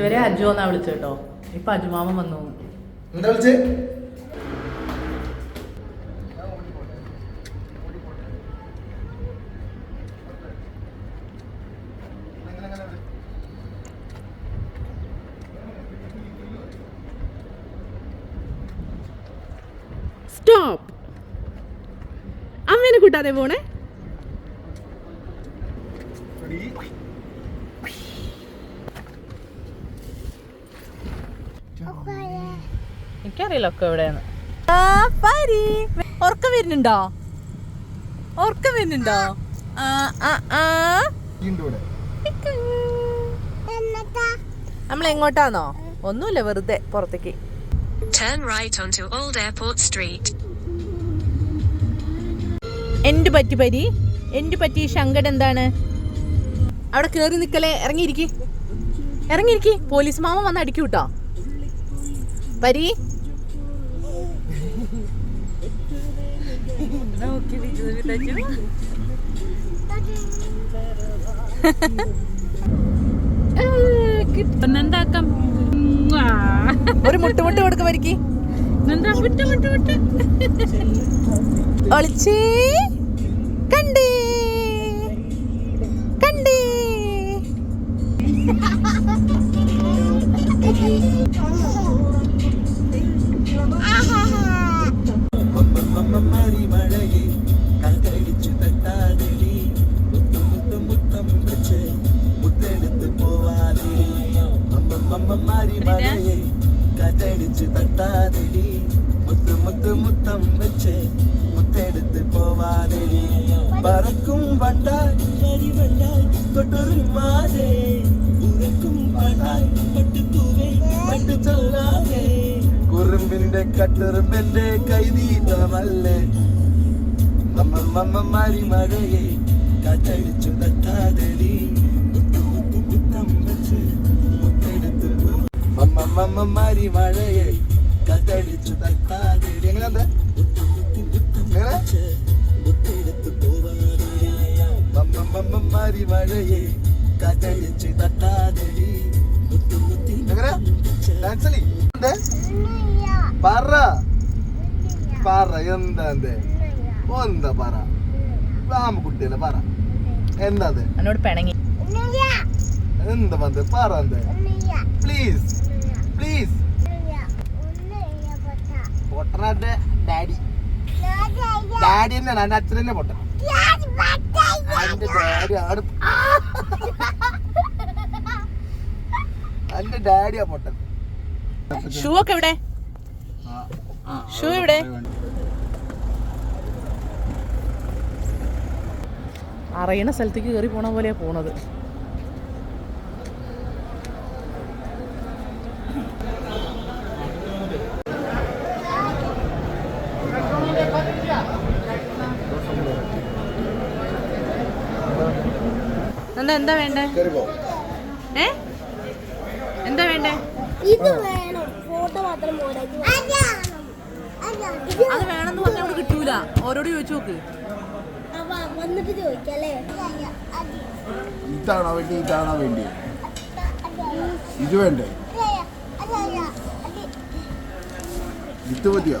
ഇതുവരെ അജു എന്നാ വിളിച്ചു കേട്ടോ ഇപ്പൊ അജുമാമൻ വന്നു. എന്താ വിളിച്ചേ? സ്റ്റോപ്പ്. അമ്മേനെ കൂട്ടാതെ പോണേ. എനിക്കറിയില്ല ഒക്കെ എവിടെയാണ് ഉറക്കം വരുന്നുണ്ടോ? വരുന്നുണ്ടോ? നമ്മൾ എങ്ങോട്ടാന്നോ ഒന്നുമില്ല വെറുതെ പുറത്തേക്ക്. Turn right onto Old Airport Street. എന്ത് പറ്റി പരി? എന്ത് പറ്റി? ശങ്കട എന്താണ്? അവിടെ കേറി നിക്കലേ ഇറങ്ങിയിരിക്കി. ഇറങ്ങിയിരിക്കി. പോലീസ് മാമ വന്ന് അടിക്കൂ കേട്ടോ എന്താക്കാം ഒരു മുട്ട് കൊടുക്ക പരിക്ക്. എന്താ ഒളിച്ചേ. കണ്ടേ? അമ്മ മാറി മഴയെ കാറ്റടിച്ചു തട്ടാതെടി മുത്ത് മുത്ത് മുത്തം വെച്ച് മുത്തെടുത്ത് പോവാതെടി പറക്കും വണ്ടായി അരി വണ്ടായി തൊട്ടൊരുമാതെ ഉറക്കും വണ്ടായി പട്ടുത്തൂവേ പട്ടു ചൊല്ലാതെ കുറുമ്പിന്റെ കട്ടുറുമ്പിന്റെ കൈതീട്ടമല്ലേ മമ്മ മമ്മ മാറി മഴയെ കാറ്റടിച്ചു തട്ടാതെടി മമ്മ മമ്മ മാറി മഴയെ കത്തടിച്ചു തട്ടാതെടി എങ്ങനെ മുത്തെടുത്ത് മമ്മ മമ്മ മാറി മഴയെ കത്തടിച്ചു എന്തേ? പറ. പറ. എന്താ എന്തേ? പറ? ആമക്കുട്ടിയല്ലേ പറ. എന്താ എന്നോട് പിണങ്ങി. എന്താ പറ പ്ലീസ് പ്ലീസ് പൊട്ടനാന്റെ ഡാഡി. ഡാഡി തന്നെയാണ് എന്റെ അച്ഛൻ തന്നെ പൊട്ടൻ എന്റെ ഡാഡി ആണ്. എന്റെ ഡാഡിയാ പൊട്ടൻ ഷൂ ഒക്കെ ഇവിടെ ഷൂ എവിടെ? അറിയണ സ്ഥലത്തേക്ക് കയറി പോണ പോലെയാ പോണത്. എന്താ എന്താ വേണ്ടേ? ഏ? എന്താ വേണ്ടേ? ഇത് വേണം. ഫോട്ടോ മാത്രം അത് വേണമെന്ന് പറഞ്ഞാൽ അവിടെ കിട്ടൂല. ഓരോട് ചോദിച്ചു നോക്ക്. വന്നിട്ട് ചോദിക്കല്ലേ ഇതാണോ വേണ്ടി? ഇതാണോ വേണ്ടി? ഇത് വേണ്ടേ? ഇത് മതിയോ?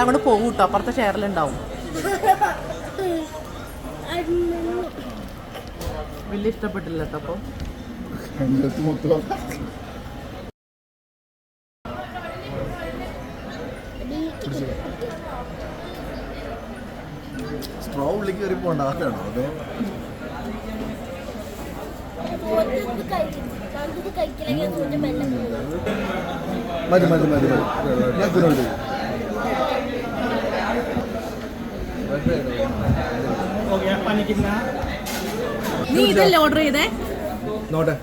അതങ്ങോട്ട് പോകും കേട്ടോ അപ്പുറത്തെ ഷെയറിലുണ്ടാവും വലിയ ഇഷ്ടപ്പെട്ടില്ല കേട്ടോ മൊത്തം സ്ട്രോ ഉള്ളിലേക്ക് കയറി പോകണ്ട ആക്കാണോ അതോ? മതി മതി മതി മതി. ഞാൻ ഇതിനുണ്ട് നീ ഇതല്ലേ ഓർഡർ ചെയ്തേ? നോട്ടെ.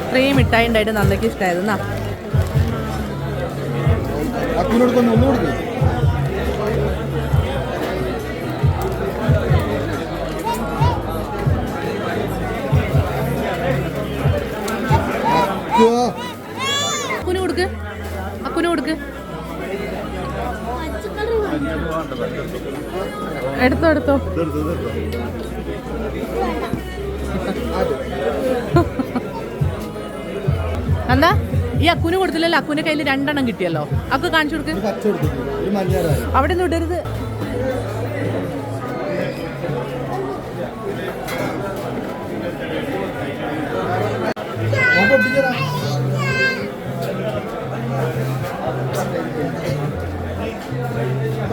ഇത്രയും മിഠായി ഉണ്ടായിട്ട് നന്ദയ്ക്ക് അക്കുനോട് ഒന്ന് ഒന്നു കൊടുക്കും എടുത്തോ എടുത്തോ. എന്താ? ഈ അക്കുന് കൊടുത്തില്ലല്ലോ. അക്കുന്റെ കയ്യിൽ രണ്ടെണ്ണം കിട്ടിയല്ലോ. അക്കു കാണിച്ചു കൊടുക്ക്. അവിടെ നിന്ന് ഇടരുത്.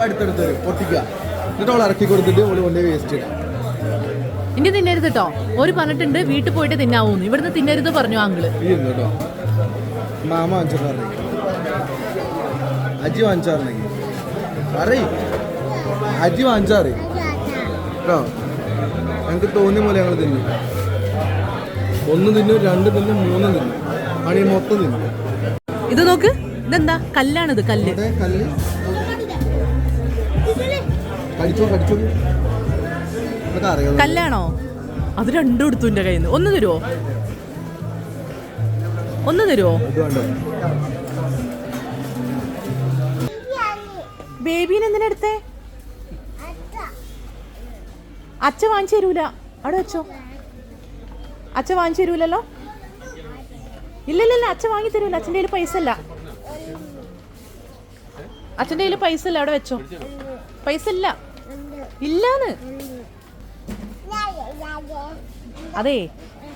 അടുത്തടുത്ത് പൊട്ടിക്കുക. എന്നിട്ട് അവൾ ഇറക്കി കൊടുത്തിട്ട് കൊണ്ടുപോയി വേസ്റ്റ് ഇടാം. ഇനി തിന്നരുത് കേട്ടോ ഒരു പറഞ്ഞിട്ടുണ്ട് വീട്ടിൽ പോയിട്ട് തിന്നാവൂന്ന്. ഇവിടുന്ന് തിന്നരുത് പറഞ്ഞു ആങ്കിൾ ഈ ഇരുന്നു കേട്ടോ മാമ വാങ്ങിച്ചു പറഞ്ഞു. അജി വാങ്ങിച്ചാറിനെങ്കിൽ പറയ്. അജി വാങ്ങിച്ചാറ് കേട്ടോ ഞങ്ങൾക്ക് തോന്നിയ പോലെ ഞങ്ങൾ തിന്നു. ഒന്ന് തിന്നു രണ്ട് തിന്നു മൂന്ന് തിന്നു. പണി മൊത്തം തിന്നു. ഇത് നോക്ക്. ഇതെന്താ? കല്ലാണ് ഇത് കല്ല്. അതെ കല്ല് കല്ലാണോ? അത് രണ്ടും എടുത്തു എന്റെ കയ്യിൽ നിന്ന്. ഒന്ന് തരുമോ ഒന്ന് തരുമോ ബേബീനെ എന്തിനാ എടുത്തേ? അച്ഛ വാങ്ങിച്ചു തരൂല. അവിടെ വെച്ചോ. അച്ഛ വാങ്ങിച്ചു തരൂലല്ലോ? ഇല്ലല്ലല്ല അച്ഛ വാങ്ങി തരൂല. അച്ഛന്റെ കയ്യിൽ പൈസ അല്ല അച്ഛന്റെ കയ്യിൽ പൈസ ഇല്ല അവിടെ വെച്ചോ. പൈസ ഇല്ല. ഇല്ലാന്ന്. അതെ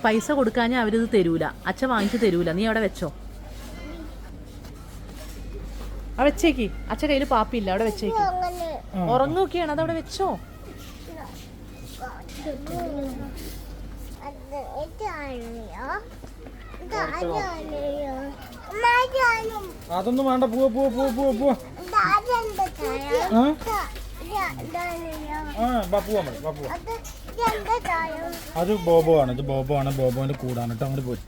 പൈസ കൊടുക്കാഞ്ഞാൽ അവരിത് തരൂല. അച്ഛ വാങ്ങിച്ചു തരൂല. നീ അവിടെ വെച്ചോ. അവിടെ വെച്ചേക്ക്. അച്ഛ കയ്യിൽ പാപ്പില്ല. അവിടെ വെച്ചേക്ക്. ഉറങ്ങുകയാണ് അതവിടെ വെച്ചോ. അതൊന്നും വേണ്ട. പോവാ പോവാ പോവാ പോവാ പോവാ ആ ബാപ്പു മതി ബാപ്പു അത് ബോബോ ആണ് ഇത് ബോബോ ആണ് ബോബോന്റെ കൂടാണ് കേട്ടോ അങ്ങോട്ട് പോയി.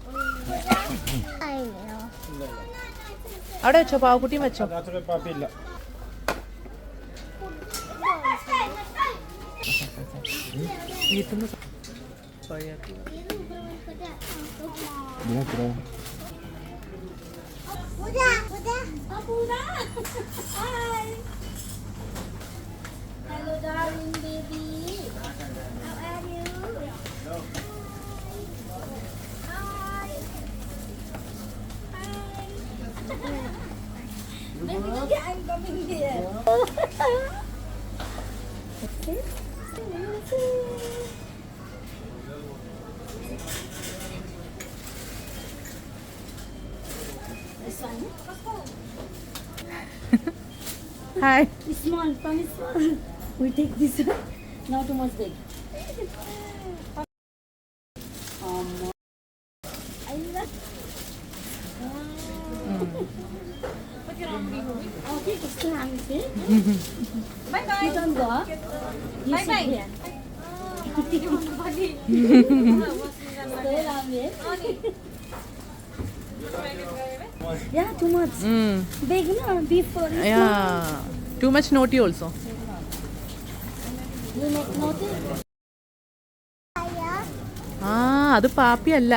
അവിടെ വെച്ചോ പാവക്കുട്ടിയും വെച്ചോ. പാപ്പില്ല വീട്ടിൽ Hello, darling baby. How are you? Hi. Hi. Baby, look, I'm coming here. This one. Hi Small, from small. We take this one. Now too much big. Um, I love. Okay, it's too hungry. Bye bye. You don't go. You bye bye. Here. yeah, too much. Mm. Big, no? Beef Yeah. Too much naughty also. Yeah. ആ അത് പാപ്പി അല്ല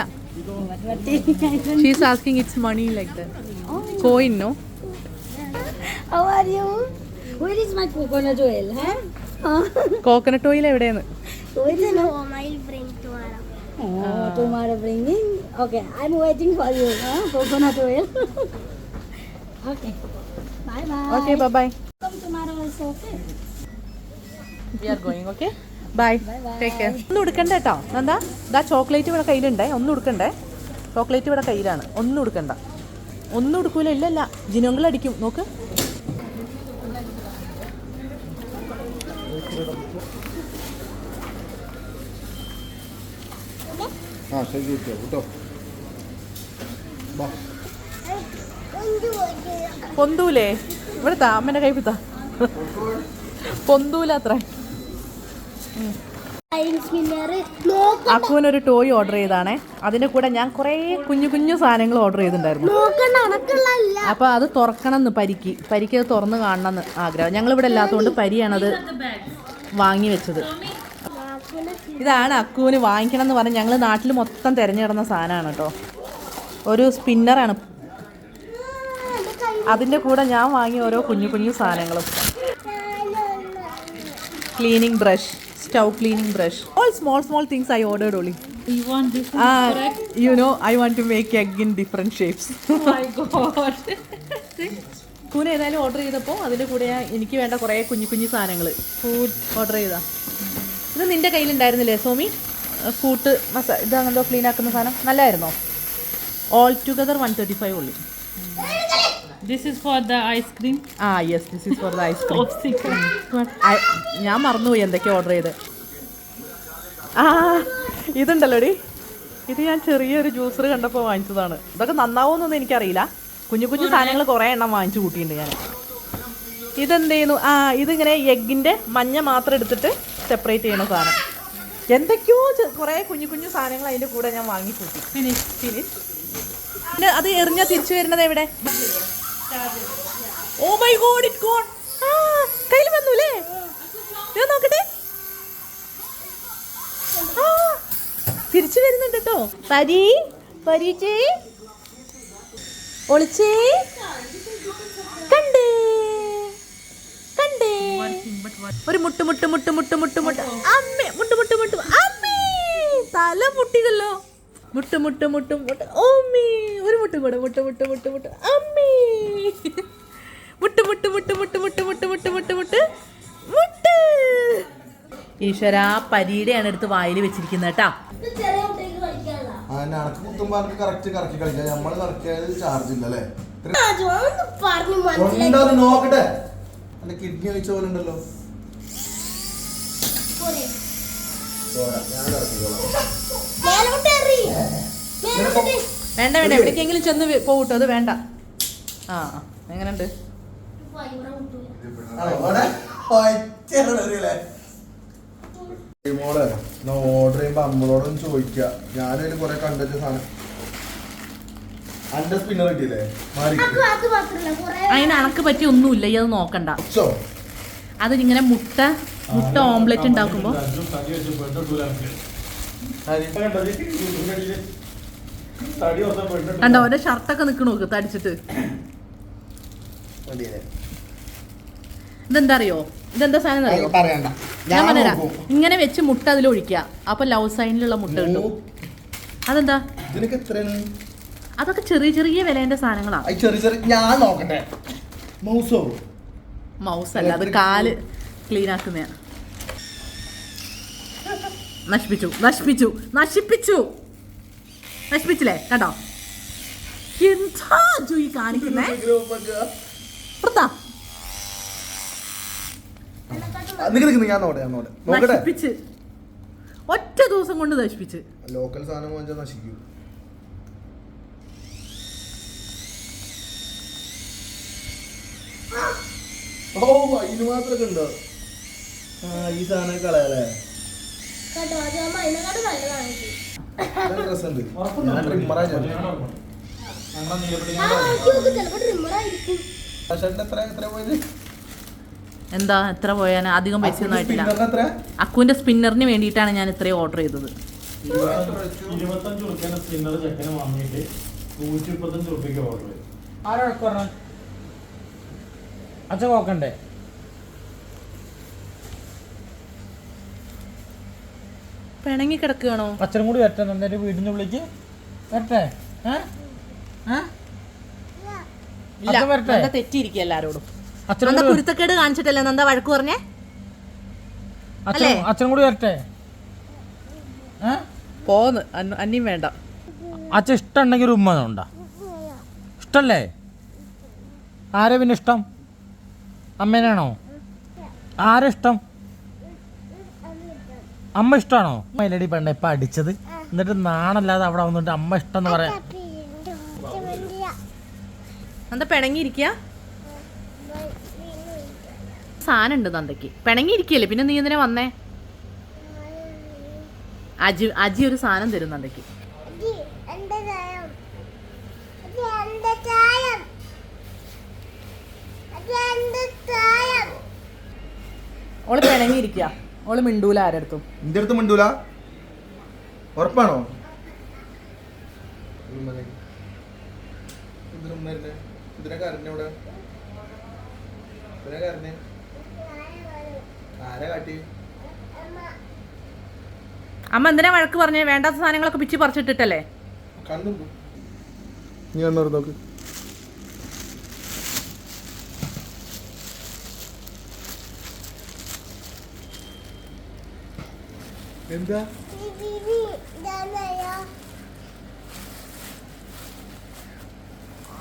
she's asking it's money like the coin no How are you? Where is my coconut oil, huh? Oh, coconut oil a minute. I'll bring tomorrow. Oh, tomorrow bringing? Okay, I'm waiting for you, huh? Coconut oil. okay. Bye bye. okay bye bye Come tomorrow also, okay? We are going okay bye take care ഒന്നും എടുക്കണ്ട കേട്ടോ. എന്താ? ഇതാ chocolate ഇവിടെ കയ്യിലുണ്ടേ. ഒന്നും എടുക്കണ്ടേ chocolate ഇവിടെ കയ്യിലാണ്. ഒന്നും എടുക്കണ്ട ഒന്നും എടുക്കൂല ഇല്ലല്ല. ജിനോങ്കിൾ അടിക്കും. നോക്ക്. ആ ശരി കേട്ടോ. പൊന്തൂലേ? ഇവിടുത്താ അമ്മേന്റെ കൈ പിത്താ പൊന്തൂല അത്ര. അക്കുവിനൊരു ടോയ് ഓർഡർ ചെയ്താണേ. അതിന്റെ കൂടെ ഞാൻ കുറേ കുഞ്ഞു കുഞ്ഞു സാധനങ്ങൾ ഓർഡർ ചെയ്തിട്ടുണ്ടായിരുന്നു. അപ്പൊ അത് തുറക്കണം എന്ന് പരിക്ക്. പരിക്ക് അത് തുറന്ന് കാണണം എന്ന് ആഗ്രഹം. ഞങ്ങളിവിടെ ഇല്ലാത്തതുകൊണ്ട് പരിയാണത് വാങ്ങി വെച്ചത്. ഇതാണ് അക്കുവിന് വാങ്ങിക്കണം എന്ന് പറഞ്ഞ് ഞങ്ങൾ നാട്ടിൽ മൊത്തം തിരഞ്ഞിടുന്ന സാധനമാണ് കേട്ടോ. ഒരു സ്പിന്നറാണ് അതിന്റെ കൂടെ ഞാൻ വാങ്ങിയ ഓരോ കുഞ്ഞു കുഞ്ഞു സാധനങ്ങളും. Cleaning brush stove cleaning brush. All small small things I ordered only You want this? correct? You know I want to make egg in different shapes Oh my god. കൂന ഏതായാലും ഓർഡർ ചെയ്തപ്പോൾ അതിന്റെ കൂടെ ഞാൻ എനിക്ക് വേണ്ട കുറേ കുഞ്ഞു കുഞ്ഞു സാധനങ്ങൾ ഫുഡ് ഓർഡർ ചെയ്താ. ഇത് നിന്റെ കയ്യിലുണ്ടായിരുന്നില്ലേ സോമി? ഫൂട്ട് മസാ ഇത് അങ്ങനത്തെ ക്ലീൻ ആക്കുന്ന സാധനം? നല്ലായിരുന്നോ? All together one thirty five ഉള്ളി This is for the ice cream. ആ yes this is for the ice cream. ഞാൻ മറന്നുപോയി എന്തൊക്കെയാ ഓർഡർ ചെയ്ത്. ആ ഇതുണ്ടല്ലോടി ഇത് ഞാൻ ചെറിയൊരു ജ്യൂസർ കണ്ടപ്പോൾ വാങ്ങിച്ചതാണ്. ഇതൊക്കെ നന്നാവുമെന്നൊന്നും എനിക്കറിയില്ല. കുഞ്ഞു കുഞ്ഞു സാധനങ്ങൾ കുറേ എണ്ണം വാങ്ങിച്ചു കൂട്ടിയിട്ടുണ്ട് ഞാൻ. ഇതെന്ത് ചെയ്യുന്നു ആ ഇതിങ്ങനെ എഗ്ഗിന്റെ മഞ്ഞ മാത്രം എടുത്തിട്ട് സെപ്പറേറ്റ് ചെയ്യണ സാധനം. എന്തൊക്കെയോ കുറേ കുഞ്ഞു കുഞ്ഞു സാധനങ്ങൾ അതിന്റെ കൂടെ ഞാൻ വാങ്ങി കൂട്ടി ഫിനിഷ് ഫിനിഷ് അത് എറിഞ്ഞാൽ തിരിച്ചു വരുന്നത് എവിടെ? Oh my god it gone ആ കയ്യിൽ വന്നുല്ലേ ഞാൻ നോക്കട്ടെ. ആ, തിരിച്ചു വരുന്നുണ്ട് കേട്ടോ പരി പരീച്ചേ ഒളിച്ചേ കണ്ടേ. കണ്ടേ. ഒരു മുട്ട് മുട്ട് മുട്ട് മുട്ട് മുട്ട് മുട്ട്. അമ്മേ മുട്ട് മുട്ട് മുട്ട്. അമ്മേ തല മുട്ടിയല്ലോ മുട്ട് മുട്ട് മുട്ട് മുട്ട്. ഓമ്മേ ഒരു മുട്ടും കൂടെ. മുട്ട് മുട്ട് മുട്ട് മുട്ട്. അമ്മേ. മുട്ട് മുട്ട് മുട്ട് മുട്ട് മുട്ട് മുട്ട് മുട്ട് മുട്ട് മുട്ട്. മുട്ട്. ഈശ്വര പരീടെയാണ് എടുത്ത് വായിൽ വെച്ചിരിക്കുന്നത് കേട്ടാ. നോക്കട്ടെ? കിഡ്നി വെച്ച പോലെ ഉണ്ടല്ലോ. വേണ്ട വേണ്ട. എവിടേക്കെങ്കിലും ചെന്ന് പോകട്ടോ അത് വേണ്ട. ആ എങ്ങനെ എങ്ങനെയുണ്ട് മോളെ ഓർഡർ ചെയ്യുമ്പോ അമ്മളോടും ചോദിക്ക. ഞാനതിൽ കൊറേ കണ്ടിട്ട് സാധനം അന്റെ സ്പിന്നർ കിട്ടിയില്ലേ? മാറി അത് അത് മാത്രല്ല കുറേ അതിന് അണക്ക് പറ്റി ഒന്നുമില്ല ഈ അത് നോക്കണ്ട. അത് ഇങ്ങനെ മുട്ട മുട്ട ഓംലെറ്റ് ഉണ്ടാക്കുമ്പോ കണ്ടോ ഓരോ ഷർട്ടൊക്കെ നിക്കണോക്ക് തടിച്ചിട്ട്. ഇതെന്താ അറിയോ? ഇതെന്താ സാധനം അറിയോ? പറയണ്ട. ഞാൻ പറഞ്ഞുതരാം. ഇങ്ങനെ വെച്ച് മുട്ട അതിൽ ഒഴിക്കുക. അപ്പൊ ലവ് സൈനിലുള്ള മുട്ട കിട്ടും. അതെന്താ? അതൊക്കെ ചെറിയ ചെറിയ വിലേന്റെ സാധനങ്ങളാണ് ചെറിയ ചെറിയ ഞാൻ നോക്കട്ടെ. മൗസോ മൗസ് അല്ല അത് കാൽ ക്ലീൻ ആക്കുന്നതാണ് നശിപ്പിച്ചു നശിപ്പിച്ചു നശിപ്പിച്ചു. നശിപ്പിച്ചില്ലേ? കണ്ടോ? എന്താ ജൂയി കാണിക്കുന്നേ? നിക്ക് നിക്ക് ഞാൻ നോട്ടെ ഞാൻ നോട്ടെ നോക്കട്ടെ. നശിപ്പിച്ച്. ഒറ്റ ദിവസം കൊണ്ട് നശിപ്പിച്ച്. ലോക്കൽ സാധനം വാങ്ങിച്ചാൽ നശിക്കൂ. ഓ അതിന് മാത്രമൊക്കെ ഉണ്ടോ? ആ ഈ സാധനം കളയാലേ കേട്ടോ അത് നമ്മൾ അതിനെക്കാട്ടും നല്ലതാണ് ഇത്. രസമുണ്ട്. ഞാൻ ട്രിമ്മറാ ആ നോക്കി നോക്ക് ചിലപ്പോൾ ട്രിമ്മറായിരിക്കും എന്താ എത്ര പോയാൽ അധികം പൈസ ഒന്നും ആയിട്ടില്ല. അക്കുവിന്റെ സ്പിന്നറിന് വേണ്ടിയിട്ടാണ് ഞാൻ ഇത്രയും ഓർഡർ ചെയ്തത്. ഇരുപത്തഞ്ച് സ്പിന്നർ ചെക്കന് വാങ്ങിയിട്ട് നൂറ്റി മുപ്പത്തഞ്ച് റുപ്യക്ക് ഓർഡർ ചെയ്തു ആരാ അച്ഛൻ നോക്കണ്ടേ? പിണങ്ങി കിടക്കുകയാണോ? അച്ഛനും കൂടി വരട്ടെ എന്റെ വീടിന്റെ ഉള്ളിലേക്ക്. വരട്ടെ? ഏ? ഏ? ഇല്ല? നന്ദ തെറ്റിയിരിക്കുക എല്ലാരോടും. നന്ദ കൂടി കുരുത്തക്കേട് കാണിച്ചിട്ടല്ലേ നന്ദ വഴക്ക് പറഞ്ഞേ? അച്ഛനും കൂടി വരട്ടെ? പോന്ന് അന്യം വേണ്ട. അച്ഛൻ ഇഷ്ടമുണ്ടെങ്കിൽ ഉമ്മ ഉണ്ടാ. ഇഷ്ടല്ലേ? ആരെ പിന്നെ ഇഷ്ടം? അമ്മേനാണോ? ആരെ ഇഷ്ടം? അമ്മ ഇഷ്ടമാണോ? മൈലടി പെണ്ണ ഇപ്പം അടിച്ചത്. എന്നിട്ട് നാണല്ലാതെ അവിടെ വന്നിട്ട് അമ്മ ഇഷ്ടം എന്ന് പറയാം. നന്ദ പിണങ്ങിയിരിക്കുക സാധനമുണ്ട് നന്ദയ്ക്ക്. പിണങ്ങിയിരിക്കല്ലേ പിന്നെ നീ എന്തിനാ വന്നേ? അജി അജി ഒരു സാധനം തരും നന്ദയ്ക്ക്. ഓൾ പിണങ്ങിയിരിക്കുക ഓൾ മിണ്ടൂല ആരടുത്തും. എന്റെ അടുത്ത് മിണ്ടൂല? ഉറപ്പാണോ? ഇതിനെ കരഞ്ഞ ഇവിടെ? ഇതിനെ കരഞ്ഞ് ആരാ കാട്ടി? അമ്മ എന്തിനാ വഴക്ക് പറഞ്ഞേ? വേണ്ടാത്ത സാധനങ്ങളൊക്കെ പിച്ച് പറിച്ചിട്ടിട്ടല്ലേ? നീ നോക്ക്. എന്താ ബിബി ഇതാണയോ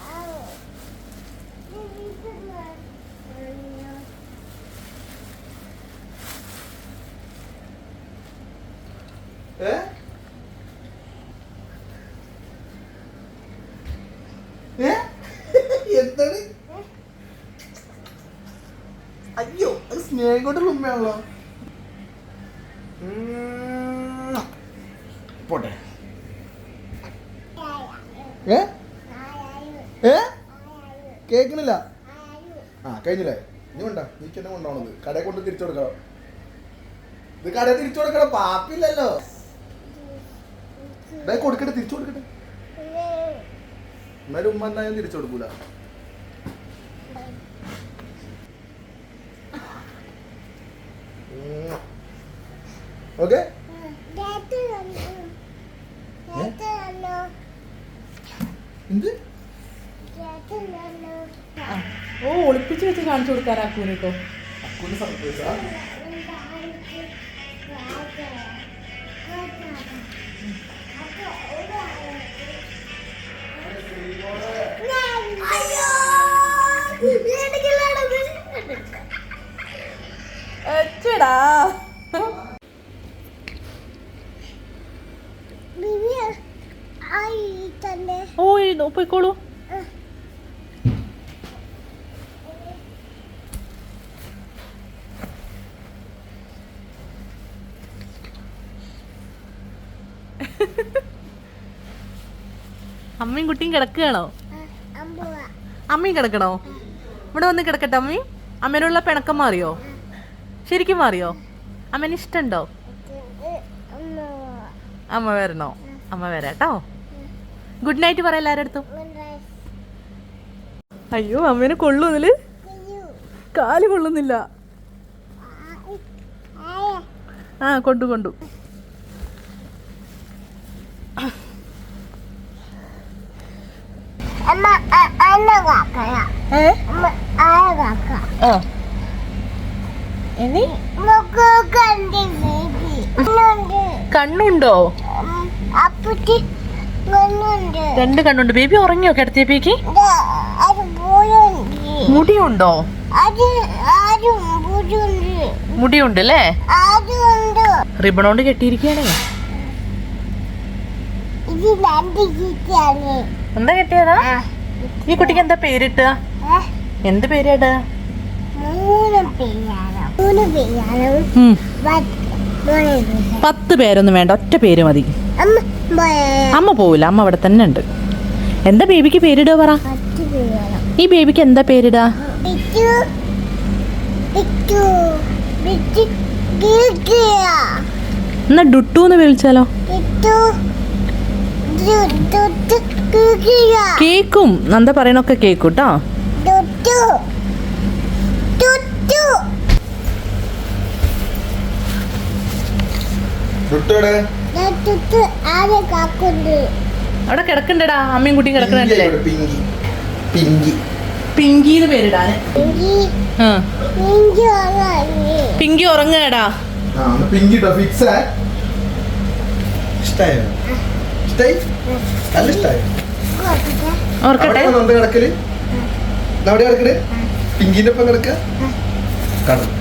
ഏ ഏ? എന്താണ്? അയ്യോ അത് സ്നേഹം കൊണ്ടുള്ള. പോട്ടെ. ഏ? ഏ? കേക്കണില്ല ആ കഴിഞ്ഞില്ലേ? നീ വേണ്ട നീക്ക് എന്നെ കൊണ്ടാവണത്. കടയിൽ കൊണ്ട് തിരിച്ചു കൊടുക്കണം. ഇത് കടയിൽ തിരിച്ചു കൊടുക്കണം. പാപ്പില്ലല്ലോ. ദേ കൊടുക്കട്ടെ തിരിച്ചു കൊടുക്കട്ടെ. എന്നാലും ഉമ്മ എന്നാ ഞാൻ തിരിച്ചു കൊടുക്കൂല. ഓക്കെ? എന്ത്? ഓ ഒളിപ്പിച്ച് വെച്ച് കാണിച്ചു കൊടുക്കാറാ കൂനിക്കോ അക്കുവിന് സർപ്രൈസാ ഓ ഇരുന്നു പോയിക്കോളൂ. അമ്മയും കുട്ടിയും കിടക്കുകയാണോ? അമ്മയും കിടക്കണോ? ഇവിടെ വന്ന് കിടക്കട്ടെ അമ്മയും അമ്മേനുള്ള പിണക്കം മാറിയോ? ശരിക്കും മാറിയോ? അമ്മന് ഇഷ്ടമുണ്ടോ അമ്മ വരണോ? അമ്മ വരാട്ടോ ഗുഡ് നൈറ്റ് പറ എല്ലാരടുത്തും അയ്യോ അമ്മേനെ കൊള്ളൂന്നിൽ കാൽ കൊള്ളുന്നില്ല. ആ കൊണ്ടു കൊണ്ടു. അമ്മ ആ. കണ്ണുണ്ട്? രണ്ട് കണ്ണുണ്ട്. ബേബി ഉറങ്ങിയോ കിടത്തിയപ്പേക്ക്? മുടിയുണ്ടോ? മുടിയുണ്ട് അല്ലേ റിബണോണ്ട് കെട്ടിയിരിക്കുകയാണേ ചീത്തയാണ് എന്താ കെട്ടിയതാ? ഈ കുട്ടിക്ക് എന്താ പേരിട്ട? എന്ത് പേരിടുക മൂന്ന് പേരാണ് പത്ത് പേരൊന്നും വേണ്ട ഒറ്റ പേര് മതി. അമ്മ പോവില്ല അമ്മ അവിടെ തന്നെ ഉണ്ട്. എന്താ ബേബിക്ക് പേരിടുക പറ? ഈ ബേബിക്ക് എന്താ പേരിടാ എന്നാ ഡുട്ടു എന്ന് വിളിച്ചാലോ? കേക്കും. നന്ദ പറയണൊക്കെ കേക്കും അവിടെ കിടക്കണ്ടടാ. അമ്മയും കുട്ടിയും കിടക്കണല്ലേ? പിങ്കി. പിങ്കി. പിങ്കി ഉറങ്ങടാ പേരിടാന് ഇഞ്ചി ആ. പിങ്കി ഫിക്സ് ഇഷ്ടായോ? ഇഷ്ടായി? നല്ല ഇഷ്ടായോ? ഓർക്കട്ടെ അവിടെ കിടക്കൽ? അവിടെ കിടക്കൽ? പിങ്കിന്റെ ഒപ്പം കിടക്ക? കടന്നു